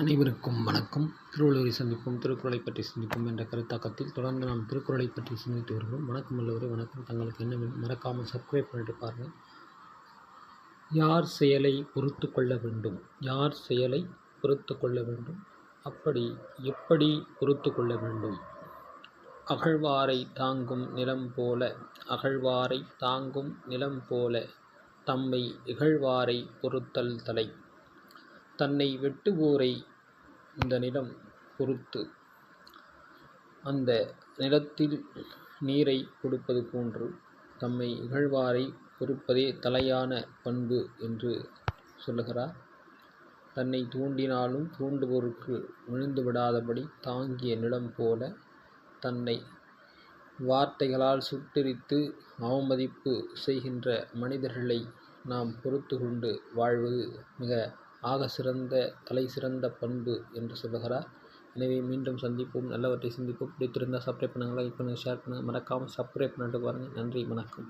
அனைவருக்கும் வணக்கம். திருவள்ளுவரை சந்திப்போம் திருக்குறளை பற்றி சிந்திப்போம் என்ற கருத்தாக்கத்தில் தொடர்ந்து நாம் திருக்குறளை பற்றி சிந்தித்து வருகிறோம். வணக்கம் உள்ளவரை வணக்கம். தங்களுக்கு என்ன மறக்காமல் சப்ஸ்கிரைப் பண்ணிட்டு பாருங்கள் யார் செயலை பொறுத்து கொள்ள வேண்டும்? யார் செயலை பொறுத்து கொள்ள வேண்டும்? அப்படி எப்படி பொறுத்து கொள்ள வேண்டும்? அகழ்வாரை தாங்கும் நிலம் போல அகழ்வாரை தாங்கும் நிலம் போல தம்மை இகழ்வாரை பொறுத்தல் தலை. தன்னை வெட்டுவோரை இந்த நிலம் பொறுத்து. அந்த நிலத்தில் நீரை கொடுப்பது போன்று தம்மை இகழ்வாரை பொறுப்பதே தலையான பண்பு என்று சொல்லுகிறார். தன்னை தூண்டினாலும் தூண்டுவோருக்கு விழுந்து விடாதபடி தாங்கிய நிலம் போல தன்னை வார்த்தைகளால் சுட்டெரித்து அவமதிப்பு செய்கின்ற மனிதர்களை நாம் பொறுத்து கொண்டு வாழ்வது மிக ஆக சிறந்த தலை சிறந்த பண்பு என்று சொல்லுகிறார். எனவே மீண்டும் சந்திப்போம். நல்லவற்றை சிந்திப்போம். பிடித்திருந்தால் சப்ஸ்கிரைப் பண்ணுங்கள் லைக் பண்ணுங்கள் ஷேர் பண்ணுங்கள். மறக்காமல் சப்ஸ்கிரைப் பண்ணிட்டு பாருங்கள். நன்றி வணக்கம்.